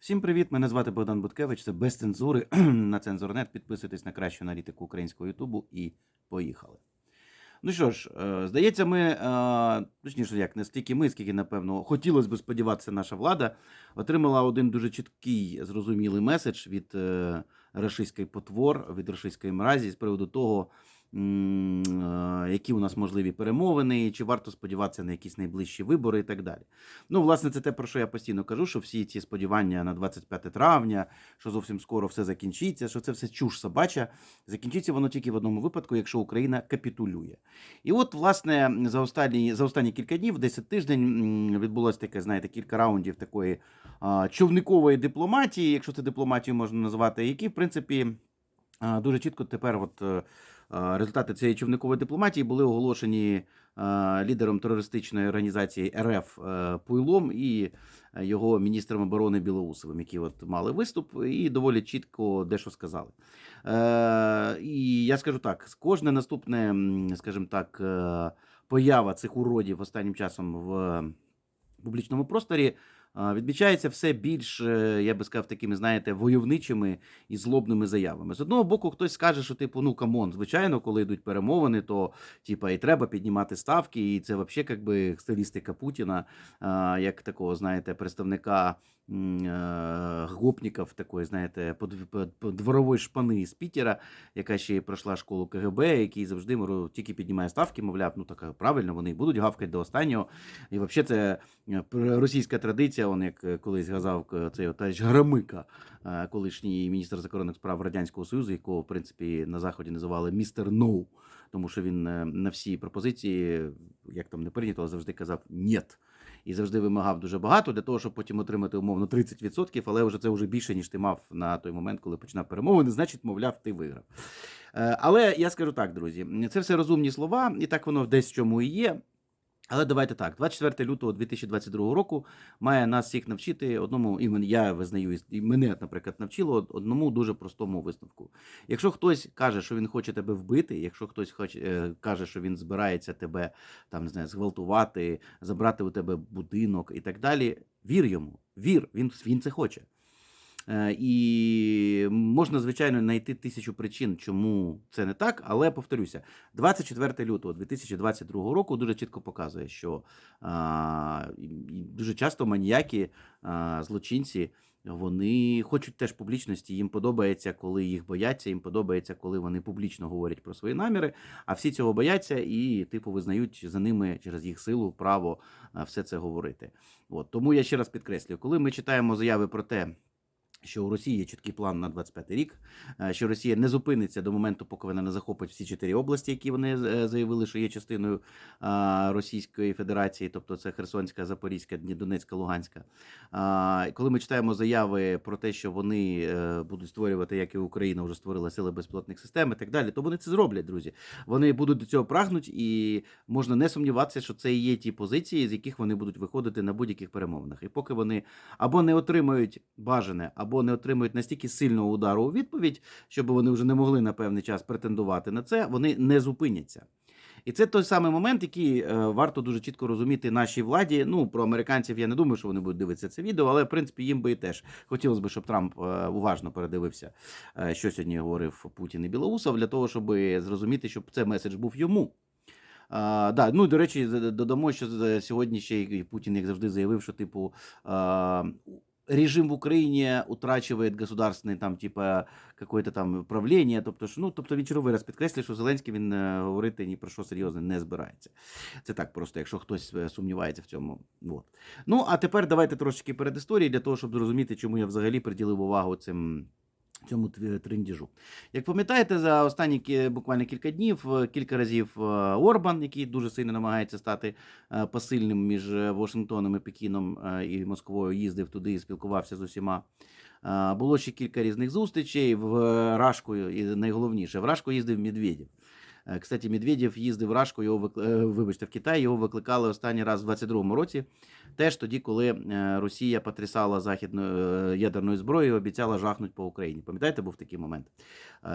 Всім привіт! Мене звати Богдан Буткевич. Це без цензури на цензурнет. Підписуйтесь на кращу аналітику українського Ютубу і поїхали. Ну що ж, е, здається, ми, е, точніше, як не стільки ми, скільки, напевно, хотілося б сподіватися, наша влада отримала один дуже чіткий, зрозумілий меседж від е, рашистської потвор, від рашистської мразі з приводу того, які у нас можливі перемовини, чи варто сподіватися на якісь найближчі вибори і так далі. Ну, власне, це те, про що я постійно кажу, що всі ці сподівання на 25 травня, що зовсім скоро все закінчиться, що це все чуш собача. Закінчиться воно тільки в одному випадку, якщо Україна капітулює. І от, власне, за останні, за останні кілька днів, 10 тиждень, відбулося таке, знаєте, кілька раундів такої а, човникової дипломатії, якщо це дипломатію можна назвати, які, в принципі, дуже чітко тепер от. Результати цієї човникової дипломатії були оголошені лідером терористичної організації РФ е, Пуйлом і е, його міністром оборони Білоусовим, які от мали виступ, і доволі чітко дещо сказали. Е, І я скажу так: кожне наступне, скажімо так, поява цих уродів останнім часом в публічному просторі. Відмічається все більш, е, я би сказав, такими, знаєте, войовничими і злобними заявами. З одного боку, хтось скаже, що типу, ну камон, звичайно, коли йдуть перемовини, то типа і треба піднімати ставки, і це взагалі якби стилістика Путіна, як такого, знаєте, представника е, такої, знаєте, дворової шпани з Пітера, яка ще пройшла школу КГБ, який завжди тільки піднімає ставки, мовляв, ну так правильно, вони будуть гавкати до останнього. І взагалі це е, російська традиція, он як е, колись газав е, цей отець Громика, е, колишній міністр закордонних справ Радянського Союзу, якого, в принципі, на Заході називали містер Ноу, тому що він на всі пропозиції, як там не прийнято, але завжди казав «нєт». І завжди вимагав дуже багато для того, щоб потім отримати умовно 30%, але вже це вже більше, ніж ти мав на той момент, коли починав перемовини, значить, мовляв, ти виграв. Але я скажу так, друзі, це все розумні слова, і так воно десь в чому і є. Але давайте так, 24 лютого 2022 року має нас всіх навчити одному, і я визнаю, і мене, наприклад, навчило одному дуже простому висновку. Якщо хтось каже, що він хоче тебе вбити, якщо хтось хоче, каже, що він збирається тебе там не знаю, зґвалтувати, забрати у тебе будинок і так далі, вір йому, вір, він, він це хоче. Е, І можна, звичайно, знайти тисячу причин, чому це не так, але повторюся, 24 лютого 2022 року дуже чітко показує, що дуже часто маніяки, злочинці, вони хочуть теж публічності. Їм подобається, коли їх бояться, їм подобається, коли вони публічно говорять про свої наміри. А всі цього бояться і, типу, визнають за ними через їх силу право все це говорити. От тому я ще раз підкреслюю, коли ми читаємо заяви про те. Що у Росії є чіткий план на 25 рік, е, що Росія не зупиниться до моменту, поки вона не захопить всі чотири області, які вони е, заявили, що є частиною Російської Федерації, тобто це Херсонська, Запорізька, Донецька, Луганська. Коли ми читаємо заяви про те, що вони е, будуть створювати, як і Україна вже створила сили безпілотних систем і так далі, то вони це зроблять, друзі. Вони будуть до цього прагнуть, і можна не сумніватися, що це і є ті позиції, з яких вони будуть виходити на будь-яких перемовинах. І поки вони або не отримають бажане, або не отримують настільки сильного удару у відповідь, щоб вони вже не могли на певний час претендувати на це, вони не зупиняться. І це той самий момент, який е, варто дуже чітко розуміти нашій владі. Ну про американців я не думаю, що вони будуть дивитися це відео, але в принципі їм би і теж хотілося б, щоб Трамп е, уважно передивився, е, що сьогодні говорив Путін і Білоусов, для того, щоб зрозуміти, щоб це меседж був йому. А, да, ну до речі, додамо, що сьогодні ще й Путін, як завжди, заявив, що типу. А, Режим в Україні утрачує государственне там, типа, какое-то там правління. Тобто, що, ну, тобто він черговий раз підкреслює, що Зеленський він е, говорити ні про що серйозне не збирається. Це так просто, якщо хтось е, сумнівається в цьому. От. Ну, а тепер давайте трошечки перед історією для того, щоб зрозуміти, чому я взагалі приділив увагу цим. Цьому трендіжу. Як пам'ятаєте, за останні буквально кілька днів е, кілька разів е, Орбан, який дуже сильно намагається стати е, посильним між Вашингтоном і Пекіном і Москвою, їздив туди і спілкувався з усіма. Було ще кілька різних зустрічей в Рашку, і найголовніше, в Рашку їздив Медведєв. Е, Кстати, Медведєв їздив в Рашку, його викли- е, вибачте, в Китай, його викликали останній раз в 22-му році. Теж тоді, коли Росія потрясала західною е, ядерною зброєю, обіцяла жахнути по Україні. Пам'ятаєте, був такий момент?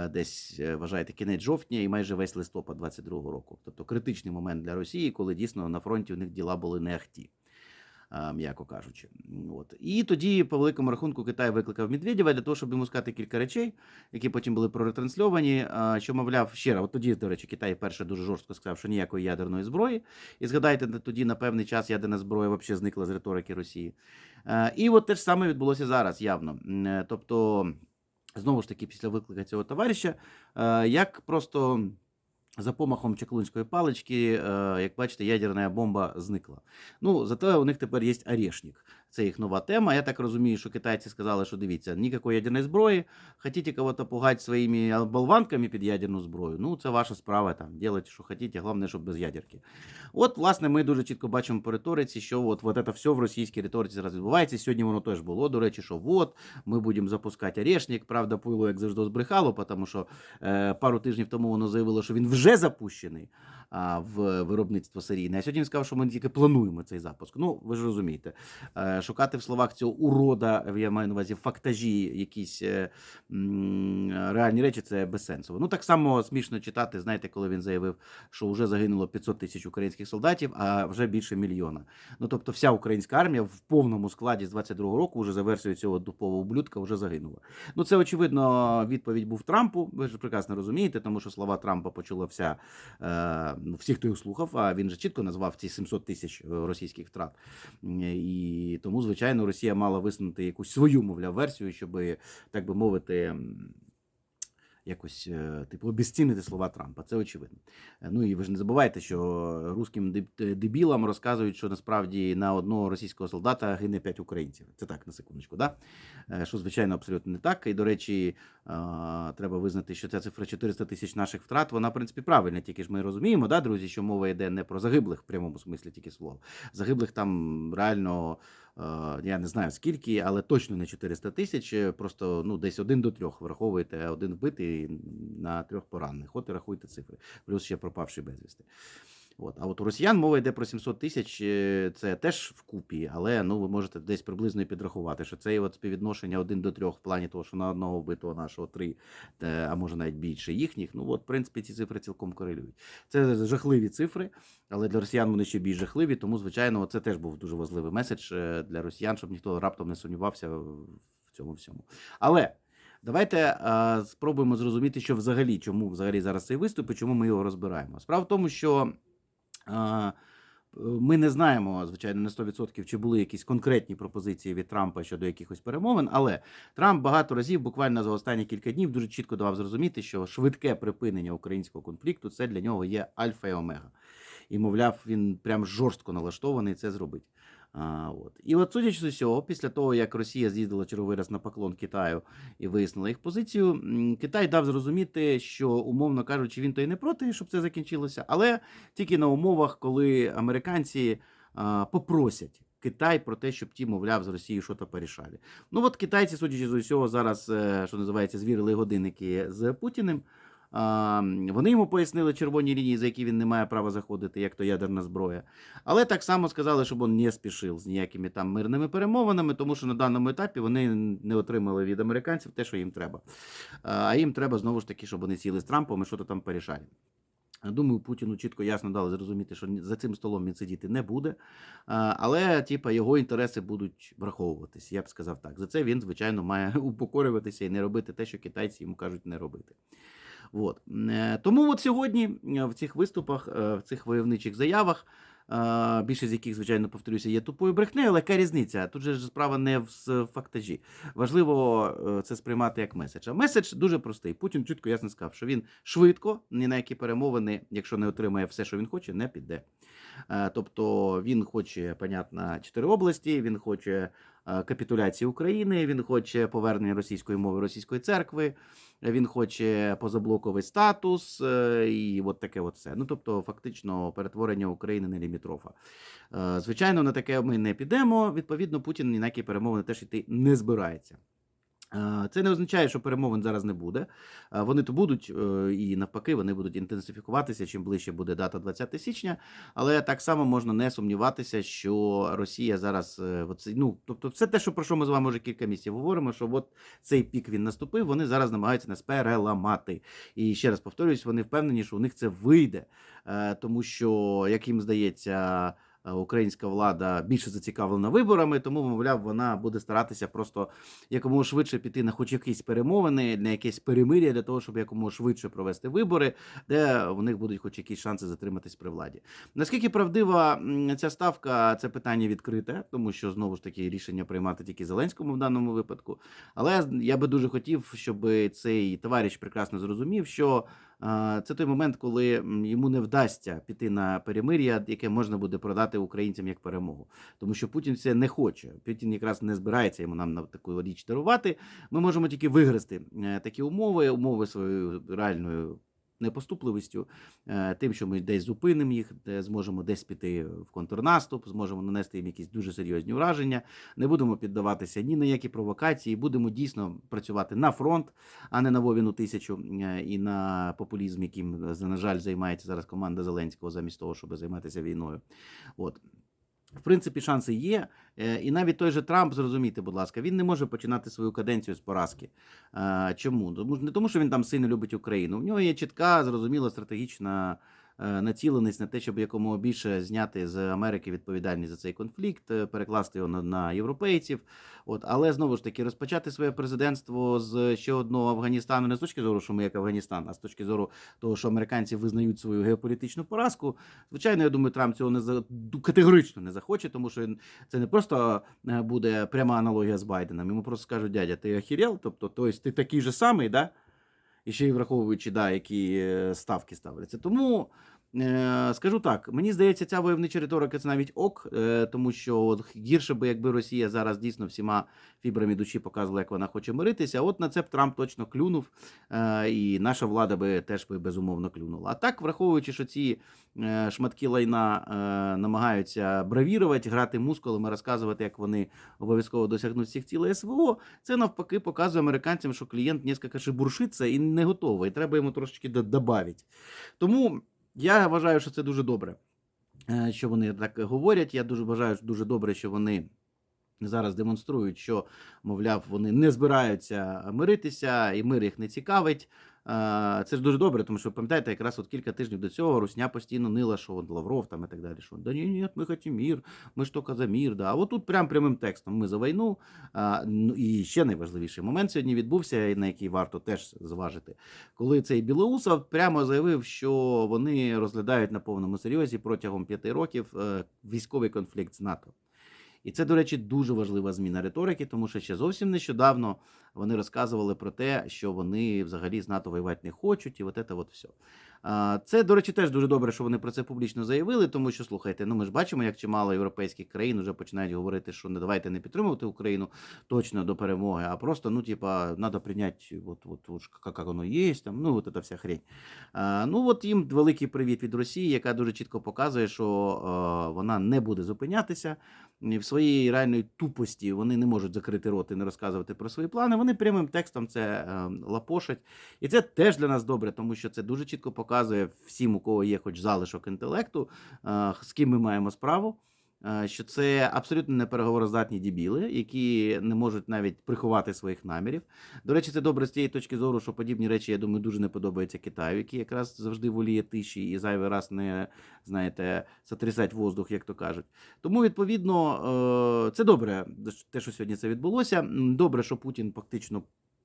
Десь вважаєте кінець жовтня і майже весь листопад 22-го року. Тобто критичний момент для Росії, коли дійсно на фронті у них діла були не ахті. М'яко кажучи. От. І тоді, по великому рахунку, Китай викликав Медведєва для того, щоб йому сказати кілька речей, які потім були проретрансльовані. Що, мовляв, ще раз, от тоді, до речі, Китай перше дуже жорстко сказав, що ніякої ядерної зброї. І згадайте, тоді на певний час ядерна зброя взагалі зникла з риторики Росії. І от те ж саме відбулося зараз явно. Е, Тобто, знову ж таки, після виклика цього товариша, як просто. За помахом чаклунської палички, е, як бачите, ядерна бомба зникла. Ну, зате у них тепер є орешник. Це їх нова тема. Я так розумію, що китайці сказали, що дивіться, ніякої ядерної зброї. Хотите кого-то пугати своїми болванками під ядерну зброю? Ну, це ваша справа. Там, делайте, що хотите, головне, щоб без ядерки. От, власне, ми дуже чітко бачимо по риториці, що от, от це все в російській риториці зараз відбувається. Сьогодні воно теж було. До речі, що от ми будемо запускати орешник. Правда, пуйло, як завжди, збрехало, тому що е, пару тижнів тому воно заявило, що він вже запущений в виробництво серійне. А сьогодні він сказав, що ми тільки плануємо цей запуск. Ну, ви ж розумієте, Е, шукати в словах цього урода, я маю на увазі фактажі, якісь е, реальні речі, це безсенсово. Ну, так само смішно читати, знаєте, коли він заявив, що вже загинуло 500 тисяч українських солдатів, а вже більше мільйона. Ну, тобто, вся українська армія в повному складі з 22-го року, вже за версією цього дупового ублюдка, вже загинула. Ну, це очевидно відповідь був Трампу. Ви ж прекрасно розумієте, тому що слова Трампа почула вся е, ну, всі, хто його слухав. А він же чітко назвав ці 700 тисяч е, російських втрат. І тому, звичайно, Росія мала висунути якусь свою, мовляв, версію, щоб, так би мовити. Якось, е, типу, обіцінити слова Трампа, це очевидно. Е, Ну і ви ж не забувайте, що русським дебілам розказують, що насправді на одного російського солдата гине 5 українців. Це так, на секундочку, да? Е, що звичайно абсолютно не так. І, до речі, е, треба визнати, що ця цифра 400 тисяч наших втрат, вона, в принципі, правильна. Тільки ж ми розуміємо, да, друзі, що мова йде не про загиблих в прямому смислі тільки слова. Загиблих там реально. Я не знаю скільки, але точно не 400 тисяч. е, Просто ну десь один до трьох. Враховуєте один вбитий на трьох поранених. От і рахуйте цифри. Плюс ще пропавший безвісти. От. А от у росіян мова йде про 700 тисяч, е, це теж вкупі, але ну ви можете десь приблизно і підрахувати, що це от співвідношення 1 до 3 в плані того, що на одного вбитого нашого 3, е, а може навіть більше їхніх. Ну от, в принципі, ці цифри цілком корелюють. Це жахливі цифри, але для росіян вони ще більш жахливі, тому, звичайно, це теж був дуже важливий меседж е, для росіян, щоб ніхто раптом не сумнівався в цьому всьому. Але. Давайте а, спробуємо зрозуміти, що взагалі, чому взагалі зараз цей виступ і чому ми його розбираємо. Справа в тому, що ми не знаємо, звичайно, на 100%, чи були якісь конкретні пропозиції від Трампа щодо якихось перемовин, але Трамп багато разів, буквально за останні кілька днів, дуже чітко давав зрозуміти, що швидке припинення українського конфлікту це для нього є альфа і омега. І, мовляв, він прям жорстко налаштований це зробити. А, от. І от, судячи з усього, після того, як Росія з'їздила черговий раз на поклон Китаю і вияснила їх позицію, Китай дав зрозуміти, що, умовно кажучи, він то й не проти, щоб це закінчилося, але тільки на умовах, коли американці а, попросять. Китай про те, щоб ті, мовляв, з Росією щось порішали. Ну от китайці, судячи з усього, зараз, е, що називається, звірили годинники з Путіним. Вони йому пояснили червоні лінії, за які він не має права заходити, як то ядерна зброя. Але так само сказали, щоб він не спішив з ніякими там мирними перемовинами, тому що на даному етапі вони не отримали від американців те, що їм треба. А їм треба знову ж таки, щоб вони сіли з Трампом і що-то там порішали. Думаю, Путіну чітко ясно дали зрозуміти, що за цим столом він сидіти не буде. Але, типа, його інтереси будуть враховуватись. Я б сказав так. За це він, звичайно, має упокорюватися і не робити те, що китайці йому кажуть не робити. От. Е, Тому от сьогодні е, в цих виступах, е, в цих войовничих заявах, більшість з яких, звичайно, повторюся, є тупою брехнею, але яка різниця? Тут же ж справа не в фактажі. Важливо це сприймати як меседж. А меседж дуже простий. Путін чітко ясно сказав, що він швидко, ні на які перемовини, якщо не отримає все, що він хоче, не піде. Тобто він хоче, понятно, чотири області, він хоче капітуляції України, він хоче повернення російської мови російської церкви, він хоче позаблоковий статус е, і от таке от все. Ну тобто, фактично, перетворення України на лімітрофа. Е, Звичайно, на таке ми не підемо. Відповідно, Путін ніякі перемовини теж йти не збирається. Це не означає, що перемовин зараз не буде. Вони то будуть, е, і навпаки, вони будуть інтенсифікуватися, чим ближче буде дата 20 січня. Але так само можна не сумніватися, що Росія зараз, е, ну тобто, все те, що про що ми з вами вже кілька місяців говоримо, що от цей пік він наступив, вони зараз намагаються нас переламати. І ще раз повторюсь, вони впевнені, що у них це вийде, Е, тому що, як їм здається. Е, українська влада більше зацікавлена виборами, тому, мовляв, вона буде старатися просто якомога швидше піти на хоч якісь перемовини, на якесь перемир'я для того, щоб якомога швидше провести вибори, де у них будуть хоч якісь шанси затриматись при владі. Наскільки правдива ця ставка, це питання відкрите, тому що знову ж таки рішення приймати тільки Зеленському в даному випадку. Але я би дуже хотів, щоб цей товариш прекрасно зрозумів, що це той момент, коли йому не вдасться піти на перемир'я, яке можна буде продати українцям як перемогу. Тому що Путін це не хоче. Путін якраз не збирається йому нам на таку річ дарувати. Ми можемо тільки вигрести е, такі умови, умови своєю реальною. Непоступливістю, е, тим, що ми десь зупинимо їх, зможемо десь піти в контрнаступ, зможемо нанести їм якісь дуже серйозні враження, не будемо піддаватися ні на які провокації, будемо дійсно працювати на фронт, а не на Вовіну тисячу е, і на популізм, яким, на жаль, займається зараз команда Зеленського, замість того, щоб займатися війною. От. В принципі, шанси є. Е, І навіть той же Трамп, зрозумійте, будь ласка, він не може починати свою каденцію з поразки. Е, Чому? Тому не тому, що він там сильно любить Україну. У нього є чітка, зрозуміла стратегічна націленість на те, щоб якомога більше зняти з Америки відповідальність за цей конфлікт, е, перекласти його на, європейців. От, але знову ж таки розпочати своє президентство з ще одного Афганістану не з точки зору, що ми як Афганістан, а з точки зору того, що американці визнають свою геополітичну поразку. Звичайно, я думаю, Трамп цього не за категорично не захоче, тому що це не просто е, буде пряма аналогія з Байденом. Йому просто скажуть, дядя, ти охерел? Тобто, то есть ти такий же самий, да? І ще й враховуючи, да, які е, ставки ставляться. Тому скажу так: мені здається, ця войовнича риторика це навіть ок, е, тому що гірше би, якби Росія зараз дійсно всіма фібрами душі показувала, як вона хоче миритися. От на це б Трамп точно клюнув, е, і наша влада би теж би безумовно клюнула. А так, враховуючи, що ці е, шматки лайна е, намагаються бравірувати, грати мускулами, розказувати, як вони обов'язково досягнуть всіх цілей СВО, це навпаки показує американцям, що клієнт несколько шибуршиться і не готовий. Треба йому трошечки додати. Тому я вважаю, що це дуже добре, е, що вони так говорять. Я дуже вважаю, що дуже добре, що вони. Зараз демонструють, що, мовляв, вони не збираються миритися, і мир їх не цікавить. Це ж дуже добре, тому що пам'ятаєте, якраз от кілька тижнів до цього Русня постійно нила, що от Лавров там і так далі. Що да ні, ні, ми хочемо мір, ми ж тільки за мір. Да. А от тут прям прямим текстом ми за війну. А, ну і ще найважливіший момент сьогодні відбувся, на який варто теж зважити, коли цей Білоусов прямо заявив, що вони розглядають на повному серйозі протягом п'яти років е, військовий конфлікт з НАТО. І це, до речі, дуже важлива зміна риторики, тому що ще зовсім нещодавно вони розказували про те, що вони взагалі з НАТО воювати не хочуть, і от це от все. Це, до речі, теж дуже добре, що вони про це публічно заявили, тому що слухайте, ну ми ж бачимо, як чимало європейських країн вже починають говорити, що не давайте не підтримувати Україну точно до перемоги, а просто, ну, типа, треба прийняти, от, от, як воно є, там, ну, от ця вся хрень. Ну, от їм великий привіт від Росії, яка дуже чітко показує, що вона не буде зупинятися. В своїй реальної тупості вони не можуть закрити рот і не розказувати про свої плани. Вони прямим текстом це е, лапошать. І це теж для нас добре, тому що це дуже чітко показує всім, у кого є хоч залишок інтелекту, е, з ким ми маємо справу. Е, Що це абсолютно непереговороздатні дібіли, які не можуть навіть приховати своїх намірів. До речі, це добре з тієї точки зору, що подібні речі, я думаю, дуже не подобаються Китаю, який якраз завжди воліє тиші і зайвий раз не знаєте, сотрясать воздух, як то кажуть. Тому, відповідно, е, це добре, те, що сьогодні це відбулося. Добре, що Путін фактично.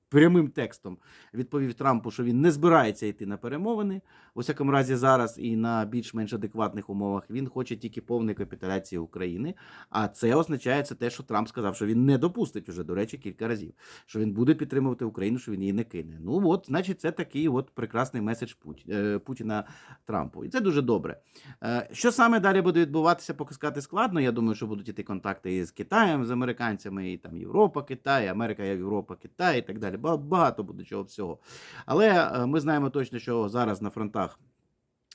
Прямим текстом відповів Трампу, що він не збирається йти на перемовини. У всякому разі, зараз і на більш-менш адекватних умовах він хоче тільки повної капітуляції України. А це означає це те, що Трамп сказав, що він не допустить уже, до речі, кілька разів, що він буде підтримувати Україну, що він її не кине. Ну от, значить, це такий от прекрасний меседж е, Путіна Трампу. І це дуже добре. Е, Що саме далі буде відбуватися, поки сказати складно. Я думаю, що будуть іти контакти з Китаєм, з американцями, і там Європа, Китай, Америка, Європа, Китай і так далі. Ба- Багато буде чого всього. Але е, ми знаємо точно, що зараз на фронтах.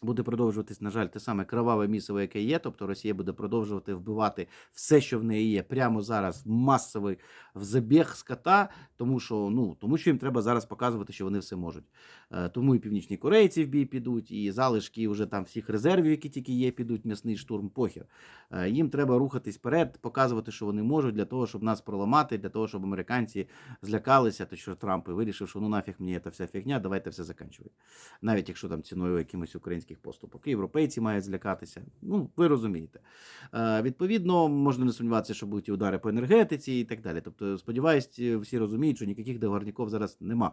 Буде продовжуватись, на жаль, те саме кроваве місиво, яке є. Тобто Росія буде продовжувати вбивати все, що в неї є, прямо зараз масовий взабіг скота, тому що ну тому що їм треба зараз показувати, що вони все можуть. Е, Тому і північні корейці в бій підуть, і залишки вже там всіх резервів, які тільки є, підуть м'ясний штурм. Похер. Е, Їм треба рухатись вперед, показувати, що вони можуть для того, щоб нас проламати, для того, щоб американці злякалися, то що Трамп і вирішив, що ну нафіг мені ця вся фігня, давайте все закінчувати. Навіть якщо там ціною якимось українських поступок. І європейці мають злякатися. Ну, ви розумієте. Е, Відповідно, можна не сумніватися, що будуть і удари по енергетиці і так далі. Тобто, сподіваюсь, всі розуміють, що ніяких договорників зараз нема.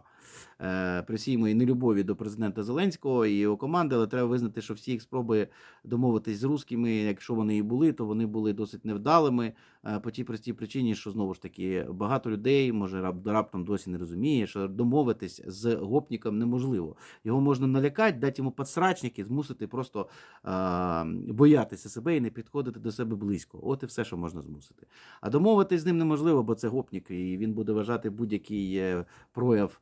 При всій моїй нелюбові до президента Зеленського і його команди, але треба визнати, що всі їх спроби домовитись з русскими, якщо вони і були, то вони були досить невдалими. е, По тій простій причині, що знову ж таки багато людей може рап- раптом досі не розуміє, що домовитись з гопніком неможливо. Його можна налякати, дати йому подсрачники, змусити просто а, боятися себе і не підходити до себе близько. От і все, що можна змусити. А домовитись з ним неможливо, бо це гопнік, і він буде вважати будь-який е, прояв.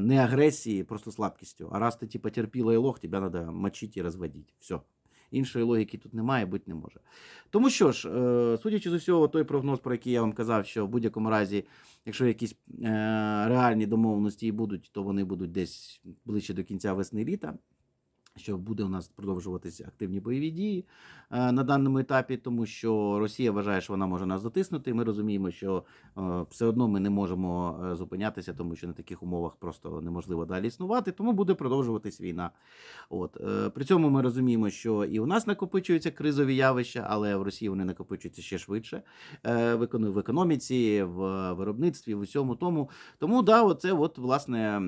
Не агресії, просто слабкістю. А раз ти типа терпіла і лох, тебе треба мочити і розводити. Все. Іншої логіки тут немає, бути не може. Тому що ж, е, судячи з усього, той прогноз, про який я вам казав, що в будь-якому разі, якщо якісь е, реальні домовленості і будуть, то вони будуть десь ближче до кінця весни літа. Що буде у нас продовжуватися активні бойові дії е, на даному етапі, тому що Росія вважає, що вона може нас дотиснути. Ми розуміємо, що е, все одно ми не можемо е, зупинятися, тому що на таких умовах просто неможливо далі існувати, тому буде продовжуватись війна. От при цьому ми розуміємо, що і у нас накопичуються кризові явища, але в Росії вони накопичуються ще швидше в економіці, в виробництві, в усьому тому. Тому да, оце от власне.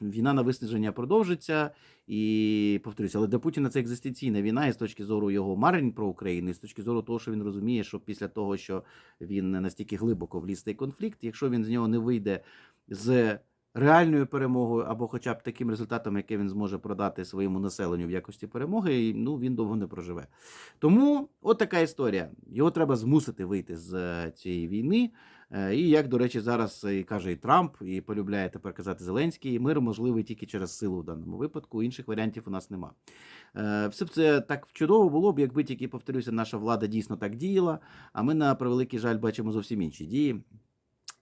Війна на виснаження продовжиться, і повторюся, але для Путіна це екзистенційна війна, і з точки зору його марень про Україну, і з точки зору того, що він розуміє, що після того, що він настільки глибоко вліз цей конфлікт, якщо він з нього не вийде з реальною перемогою, або хоча б таким результатом, який він зможе продати своєму населенню в якості перемоги, ну він довго не проживе. Тому от така історія. Його треба змусити вийти з е, цієї війни. Е, І як, до речі, зараз і каже і Трамп, і полюбляє тепер казати Зеленський, мир можливий тільки через силу в даному випадку. Інших варіантів у нас нема. Е, Все б це так чудово було б, якби тільки повторюся, наша влада дійсно так діяла. А ми на превеликий жаль бачимо зовсім інші дії.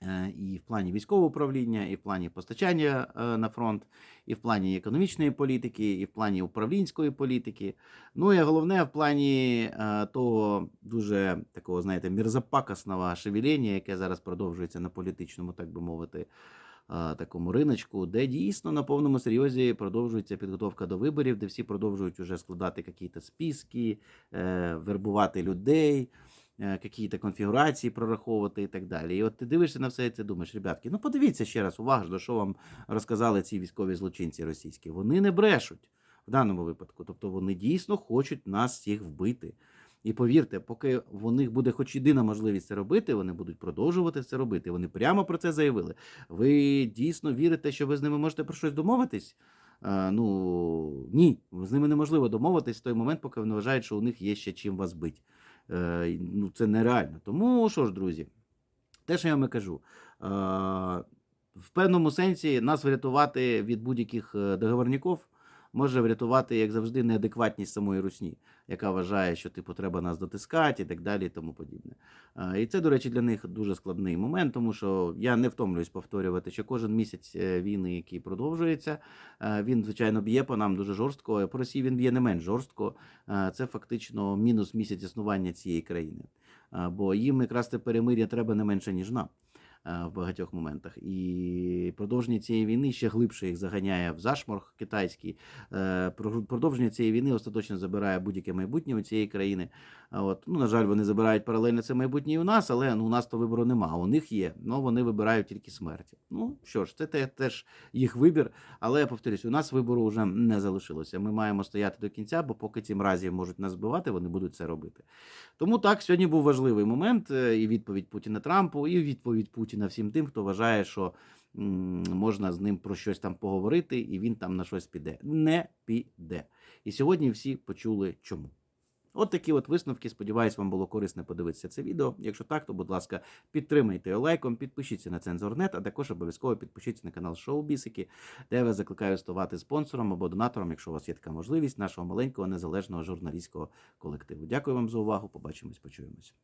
Е, І в плані військового управління, і в плані постачання е, на фронт, і в плані економічної політики, і в плані управлінської політики. Ну і головне, в плані е, того дуже такого, знаєте, мірзапакосного шевеління, яке зараз продовжується на політичному, так би мовити, такому риночку, де дійсно на повному серйозі продовжується підготовка до виборів, де всі продовжують уже складати якісь списки, вербувати людей. Е, Які-то конфігурації прораховувати і так далі. І от ти дивишся на все це, думаєш, ребятки, ну подивіться ще раз уважно, що вам розказали ці військові злочинці російські. Вони не брешуть в даному випадку. Тобто вони дійсно хочуть нас всіх вбити. І повірте, поки в них буде хоч єдина можливість це робити, вони будуть продовжувати це робити. Вони прямо про це заявили. Ви дійсно вірите, що ви з ними можете про щось домовитись? Е, ну ні, з ними неможливо домовитись в той момент, поки вони вважають, що у них є ще чим вас бити. Е, ну, це нереально. Тому що ж, друзі, те, що я вам кажу, е, в певному сенсі нас врятувати від будь-яких е, договорників може врятувати, як завжди, неадекватність самої русні, яка вважає, що типу треба нас дотискати і так далі, і тому подібне. І це, до речі, для них дуже складний момент, тому що я не втомлююсь повторювати, що кожен місяць е, війни, який продовжується, е, він, звичайно, б'є по нам дуже жорстко. По Росії він б'є не менш жорстко. Це фактично мінус місяць існування цієї країни. Бо їм якраз це перемир'я треба не менше, ніж нам в багатьох моментах. І продовження цієї війни ще глибше їх заганяє в зашморг китайський. Е, Продовження цієї війни остаточно забирає будь-яке майбутнє у цієї країни. От, ну, на жаль, вони забирають паралельно це майбутнє і у нас, але ну, у нас то вибору нема. У них є, але вони вибирають тільки смерті. Ну що ж, це теж їх вибір. Але я повторюсь, у нас вибору вже не залишилося. Ми маємо стояти до кінця, бо поки ці мразі можуть нас збивати, вони будуть це робити. Тому так, сьогодні був важливий момент е, і відповідь Путіна Трампу, і відповідь Путіна всім тим, хто вважає, що можна з ним про щось там поговорити, і він там на щось піде. Не піде. І сьогодні всі почули чому. От такі от висновки. Сподіваюсь, вам було корисно подивитися це відео. Якщо так, то будь ласка, підтримайте його лайком, підпишіться на Цензорнет, а також обов'язково підпишіться на канал Шоу Бісики, де я вас закликаю ставати спонсором або донатором, якщо у вас є така можливість, нашого маленького незалежного журналістського колективу. Дякую вам за увагу. Побачимось, почуємось.